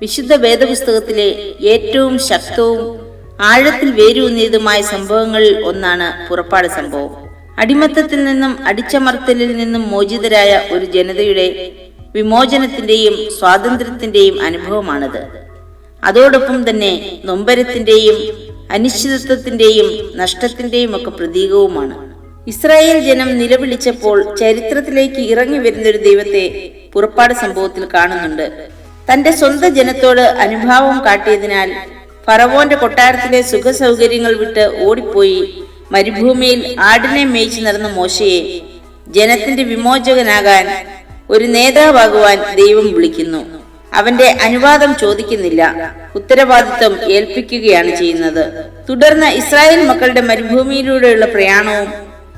വിശുദ്ധ വേദപുസ്തകത്തിലെ ഏറ്റവും ശക്തവും ആഴത്തിൽ വേരൂന്നിയതുമായ സംഭവങ്ങളിൽ ഒന്നാണ് പുറപ്പാട് സംഭവം. അടിമത്തത്തിൽ നിന്നും അടിച്ചമർത്തലിൽ നിന്നും മോചിതരായ ഒരു ജനതയുടെ വിമോചനത്തിന്റെയും സ്വാതന്ത്ര്യത്തിന്റെയും അനുഭവമാണിത്. അതോടൊപ്പം തന്നെ നൊമ്പരത്തിന്റെയും അനിശ്ചിതത്വത്തിന്റെയും നഷ്ടത്തിന്റെയും ഒക്കെ പ്രതീകവുമാണ്. ഇസ്രായേൽ ജനം നിലവിളിച്ചപ്പോൾ ചരിത്രത്തിലേക്ക് ഇറങ്ങി വരുന്നൊരു ദൈവത്തെ പുറപ്പാട് സംഭവത്തിൽ കാണുന്നുണ്ട്. തന്റെ സ്വന്തം ജനത്തോട് അനുഭാവം കാട്ടിയതിനാൽ ഫറവോന്റെ കൊട്ടാരത്തിലെ സുഖസൗകര്യങ്ങൾ വിട്ട് ഓടിപ്പോയി മരുഭൂമിയിൽ ആടിനെ മേയിച്ചു നടന്ന മോശയെ ജനത്തിന്റെ വിമോചകനാകാൻ ഒരു നേതാവാകുവാൻ ദൈവം വിളിക്കുന്നു. അവന്റെ അനുവാദം ചോദിക്കുന്നില്ല. ഉത്തരവാദിത്വം ഏൽപ്പിക്കുകയാണ് ചെയ്യുന്നത്. തുടർന്ന് ഇസ്രായേൽ മക്കളുടെ മരുഭൂമിയിലൂടെയുള്ള പ്രയാണവും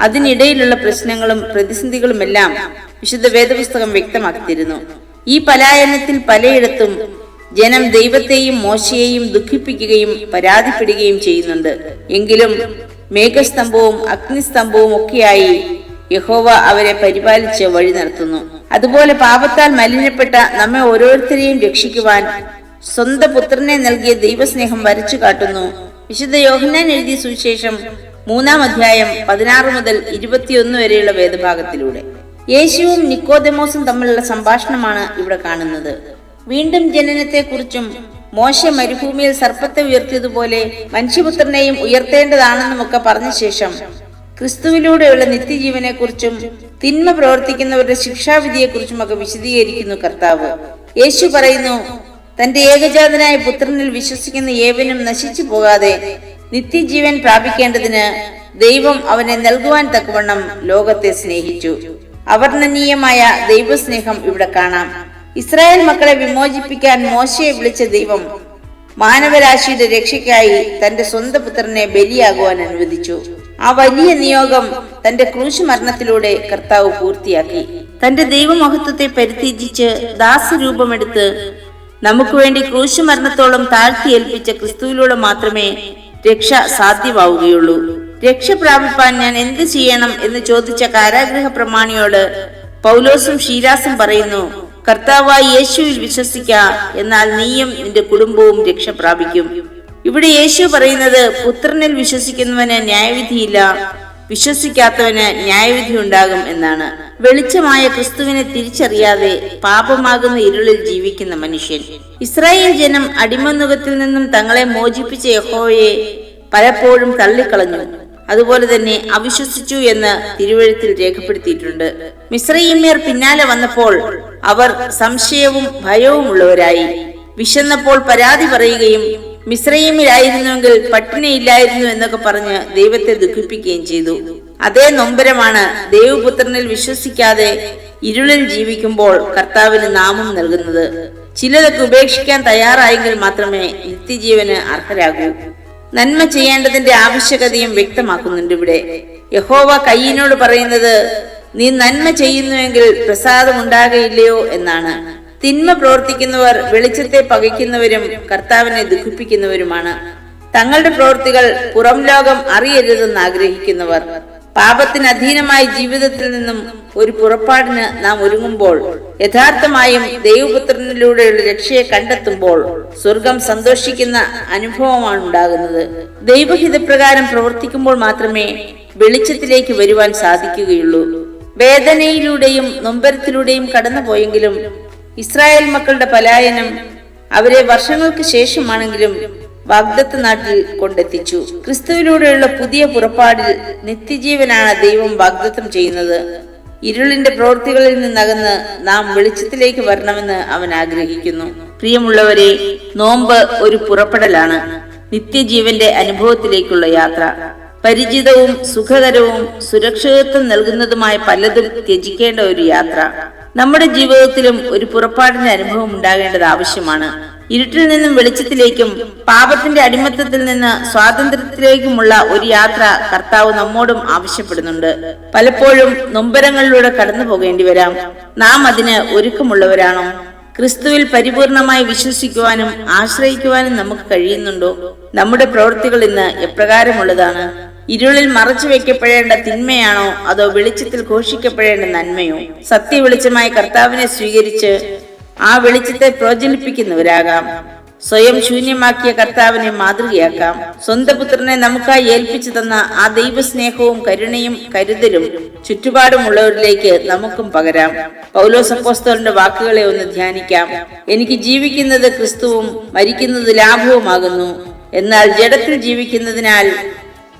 അതിനിടയിലുള്ള പ്രശ്നങ്ങളും പ്രതിസന്ധികളുമെല്ലാം വിശുദ്ധ വേദപുസ്തകം വ്യക്തമാക്കിയിരുന്നു ഈ പലായനത്തിൽ പലയിടത്തും ജനം ദൈവത്തെയും മോശയെയും ദുഃഖിപ്പിക്കുകയും പരാതിപ്പെടുകയും ചെയ്യുന്നുണ്ട്. എങ്കിലും മേഘസ്തംഭവും അഗ്നിസ്തംഭവും ഒക്കെയായി യഹോവ അവരെ പരിപാലിച്ച് വഴി നടത്തുന്നു. അതുപോലെ പാപത്താൽ മലിനപ്പെട്ട നമ്മെ ഓരോരുത്തരെയും രക്ഷിക്കുവാൻ സ്വന്തം പുത്രനെ നൽകിയ ദൈവസ്നേഹം വരച്ചു കാട്ടുന്നു. വിശുദ്ധ യോഹന്നാൻ എഴുതിയ സുവിശേഷം മൂന്നാം അധ്യായം പതിനാറ് മുതൽ ഇരുപത്തിയൊന്ന് വരെയുള്ള വേദഭാഗത്തിലൂടെ. യേശുവും നിക്കോദമോസും തമ്മിലുള്ള സംഭാഷണമാണ് ഇവിടെ കാണുന്നത്. വീണ്ടും ജനനത്തെക്കുറിച്ചും മോശ മരുഭൂമിയിൽ സർപ്പത്തെ ഉയർത്തിയതുപോലെ മനുഷ്യപുത്രനെയും ഉയർത്തേണ്ടതാണെന്നും ഒക്കെ പറഞ്ഞ ശേഷം ക്രിസ്തുവിലൂടെയുള്ള നിത്യജീവനെക്കുറിച്ചും തിന്മ പ്രവർത്തിക്കുന്നവരുടെ ശിക്ഷാവിധിയെക്കുറിച്ചും ഒക്കെ വിശദീകരിക്കുന്നു കർത്താവ്. യേശു പറയുന്നു തന്റെ ഏകജാതനായ പുത്രനിൽ വിശ്വസിക്കുന്ന ഏവനും നശിച്ചു പോകാതെ നിത്യജീവൻ പ്രാപിക്കേണ്ടതിന് ദൈവം അവനെ നൽകുവാൻ തക്കവണ്ണം ലോകത്തെ സ്നേഹിച്ചു. അവർണനീയമായ ദൈവസ്നേഹം ഇവിടെ കാണാം. ഇസ്രായേൽ മക്കളെ വിമോചിപ്പിക്കാൻ മോശയെ വിളിച്ച ദൈവം മാനവരാശിയുടെ രക്ഷയ്ക്കായി തന്റെ സ്വന്തം പുത്രനെ ബലിയാകുവാൻ അനുവദിച്ചു. ആ വലിയ നിയോഗം തന്റെ ക്രൂശ് മരണത്തിലൂടെ കർത്താവ് പൂർത്തിയാക്കി. തന്റെ ദൈവമഹത്വത്തെ പരിത്യജിച്ച് ദാസരൂപമെടുത്ത് നമുക്ക് വേണ്ടി ക്രൂശ് മരണത്തോളം താഴ്ത്തി ഏൽപ്പിച്ച ക്രിസ്തുവിലൂടെ മാത്രമേ രക്ഷ സാധ്യമാവുകയുള്ളൂ. രക്ഷ പ്രാപിപ്പാൻ ഞാൻ എന്ത് ചെയ്യണം എന്ന് ചോദിച്ച കാരാഗ്രഹ പ്രമാണിയോട് പൗലോസും ഷീലാസും പറയുന്നു കർത്താവായി യേശുവിൽ വിശ്വസിക്ക എന്നാൽ നീയും നിന്റെ കുടുംബവും രക്ഷ പ്രാപിക്കും ഇവിടെ യേശു പറയുന്നത് പുത്രനിൽ വിശ്വസിക്കുന്നവന് ന്യായവിധിയില്ല വിശ്വസിക്കാത്തവന് ന്യായവിധി ഉണ്ടാകും എന്നാണ്. വെളിച്ചമായ ക്രിസ്തുവിനെ തിരിച്ചറിയാതെ പാപമാകുന്ന ഇരുളിൽ ജീവിക്കുന്ന മനുഷ്യൻ. ഇസ്രായേൽ ജനം അടിമനുഖത്തിൽ നിന്നും തങ്ങളെ മോചിപ്പിച്ച യഹോയെ പലപ്പോഴും തള്ളിക്കളഞ്ഞു. അതുപോലെ തന്നെ അവിശ്വസിച്ചു എന്ന് തിരുവഴുത്തിൽ രേഖപ്പെടുത്തിയിട്ടുണ്ട്. മിശ്രയിമ്യർ പിന്നാലെ വന്നപ്പോൾ അവർ സംശയവും ഭയവും ഉള്ളവരായി. വിശന്നപ്പോൾ പരാതി പറയുകയും മിശ്രീമിലായിരുന്നുവെങ്കിൽ പട്ടിണിയില്ലായിരുന്നു എന്നൊക്കെ പറഞ്ഞ് ദൈവത്തെ ദുഃഖിപ്പിക്കുകയും ചെയ്തു. അതേ നൊമ്പരമാണ് ദേവപുത്രനിൽ വിശ്വസിക്കാതെ ഇരുളിൽ ജീവിക്കുമ്പോൾ കർത്താവിന് നാമം നൽകുന്നത്. ചിലതൊക്കെ ഉപേക്ഷിക്കാൻ തയ്യാറായെങ്കിൽ മാത്രമേ നിത്യജീവന് അർഹരാകൂ. നന്മ ചെയ്യേണ്ടതിന്റെ ആവശ്യകതയും വ്യക്തമാക്കുന്നുണ്ട് ഇവിടെ. യഹോവ കയ്യനോട് പറയുന്നത് നീ നന്മ ചെയ്യുന്നുവെങ്കിൽ പ്രസാദം ഉണ്ടാകയില്ലയോ? എന്നാണ്. തിന്മ പ്രവർത്തിക്കുന്നവർ വെളിച്ചത്തെ പകയ്ക്കുന്നവരും കർത്താവിനെ ദുഃഖിപ്പിക്കുന്നവരുമാണ്. തങ്ങളുടെ പ്രവൃത്തികൾ പുറം ലോകം അറിയരുതെന്ന് ആഗ്രഹിക്കുന്നവർ പാപത്തിന് അധീനമായ ജീവിതത്തിൽ നിന്നും ഒരു പുറപ്പാടിന് നാം ഒരുങ്ങുമ്പോൾ യഥാർത്ഥമായും ദൈവപുത്രനിലൂടെയുള്ള രക്ഷയെ കണ്ടെത്തുമ്പോൾ സ്വർഗം സന്തോഷിക്കുന്ന അനുഭവമാണ് ഉണ്ടാകുന്നത്. ദൈവഹിതപ്രകാരം പ്രവർത്തിക്കുമ്പോൾ മാത്രമേ വെളിച്ചത്തിലേക്ക് വരുവാൻ സാധിക്കുകയുള്ളൂ. വേദനയിലൂടെയും നൊമ്പരത്തിലൂടെയും കടന്നുപോയെങ്കിലും ഇസ്രായേൽ മക്കളുടെ പലായനം അവരെ വർഷങ്ങൾക്ക് ശേഷമാണെങ്കിലും വാഗ്ദത്ത് നാട്ടിൽ കൊണ്ടെത്തിച്ചു. ക്രിസ്തുവിലൂടെയുള്ള പുതിയ പുറപ്പാടിൽ നിത്യജീവനാണ് ദൈവം വാഗ്ദത്തം ചെയ്യുന്നത്. ഇരുളിന്റെ പ്രവൃത്തികളിൽ നിന്നകന്ന് നാം വെളിച്ചത്തിലേക്ക് വരണമെന്ന് അവൻ ആഗ്രഹിക്കുന്നു. പ്രിയമുള്ളവരെ നോമ്പ് ഒരു പുറപ്പെടലാണ്. നിത്യജീവന്റെ അനുഭവത്തിലേക്കുള്ള യാത്ര. പരിചിതവും സുഖകരവും സുരക്ഷിതത്വം നൽകുന്നതുമായ പലതും ത്യജിക്കേണ്ട ഒരു യാത്ര. നമ്മുടെ ജീവിതത്തിലും ഒരു പുറപ്പാടിന്റെ അനുഭവം ഉണ്ടാകേണ്ടത് ആവശ്യമാണ്. ഇരുട്ടിൽ നിന്നും വെളിച്ചത്തിലേക്കും പാപത്തിന്റെ അടിമത്തത്തിൽ നിന്ന് സ്വാതന്ത്ര്യത്തിലേക്കുമുള്ള ഒരു യാത്ര കർത്താവ് നമ്മോടും ആവശ്യപ്പെടുന്നുണ്ട്. പലപ്പോഴും നൊമ്പരങ്ങളിലൂടെ കടന്നു പോകേണ്ടി വരാം. നാം അതിന് ഒരുക്കമുള്ളവരാണോ. ക്രിസ്തുവിൽ പരിപൂർണമായി വിശ്വസിക്കുവാനും ആശ്രയിക്കുവാനും നമുക്ക് കഴിയുന്നുണ്ടോ? നമ്മുടെ പ്രവൃത്തികൾ ഇന്ന് എപ്രകാരമുള്ളതാണ്? ഇരുളിൽ മറച്ചു വെക്കപ്പെടേണ്ട തിന്മയാണോ? അതോ വെളിച്ചത്തിൽ ഘോഷിക്കപ്പെടേണ്ട നന്മയോ? സത്യ വെളിച്ചമായ കർത്താവിനെ സ്വീകരിച്ച് ആ വെളിച്ചത്തെ പ്രോജ്വലിപ്പിക്കുന്നവരാകാം സ്വയം ശൂന്യമാക്കിയ കർത്താവിനെ മാതൃകയാക്കാം. സ്വന്തം പുത്രനെ നമുക്കായി ഏൽപ്പിച്ചു തന്ന ആ ദൈവസ്നേഹവും കരുണയും കരുതലും ചുറ്റുപാടുമുള്ളവരിലേക്ക് നമുക്കും പകരാം. പൗലോസപ്പോസ്തോലിന്റെ വാക്കുകളെ ഒന്ന് ധ്യാനിക്കാം. എനിക്ക് ജീവിക്കുന്നത് ക്രിസ്തുവും മരിക്കുന്നത് ലാഭവുമാകുന്നു എന്നാൽ ജഡത്തിൽ ജീവിക്കുന്നതിനാൽ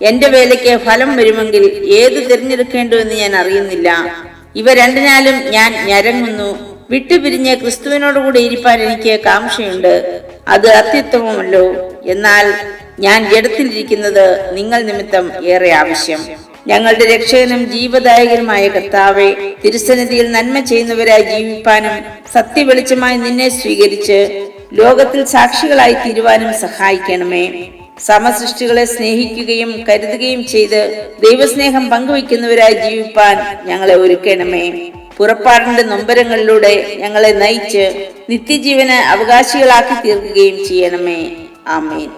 എന്റെ വേലയ്ക്ക് ഫലം വരുമെങ്കിൽ ഏത് തിരഞ്ഞെടുക്കേണ്ടു എന്ന് ഞാൻ അറിയുന്നില്ല. ഇവ രണ്ടിനാലും ഞാൻ ഞരങ്ങുന്നു. വിട്ടുപിരിഞ്ഞ് ക്രിസ്തുവിനോടുകൂടി ഇരിപ്പാൻ എനിക്ക് കാംക്ഷയുണ്ട്. അത് അത്യുത്തമമല്ലോ. എന്നാൽ ഞാൻ ജഡത്തിലിരിക്കുന്നത് നിങ്ങൾ നിമിത്തം ഏറെ ആവശ്യം. ഞങ്ങളുടെ രക്ഷകനും ജീവദായകനുമായ കർത്താവെ തിരുസന്നിധിയിൽ നന്മ ചെയ്യുന്നവരായി ജീവിപ്പാനും സത്യവെളിച്ചമായി നിന്നെ സ്വീകരിച്ച് ലോകത്തിൽ സാക്ഷികളായി തീരുവാനും സഹായിക്കണമേ. സമസൃഷ്ടികളെ സ്നേഹിക്കുകയും കരുതുകയും ചെയ്ത് ദൈവസ്നേഹം പങ്കുവയ്ക്കുന്നവരായി ജീവിപ്പാൻ ഞങ്ങളെ ഒരുക്കണമേ. പുറപ്പാടിന്റെ നൊമ്പരങ്ങളിലൂടെ ഞങ്ങളെ നയിച്ച് നിത്യജീവന് അവകാശികളാക്കി തീർക്കുകയും ചെയ്യണമേ. ആമേൻ.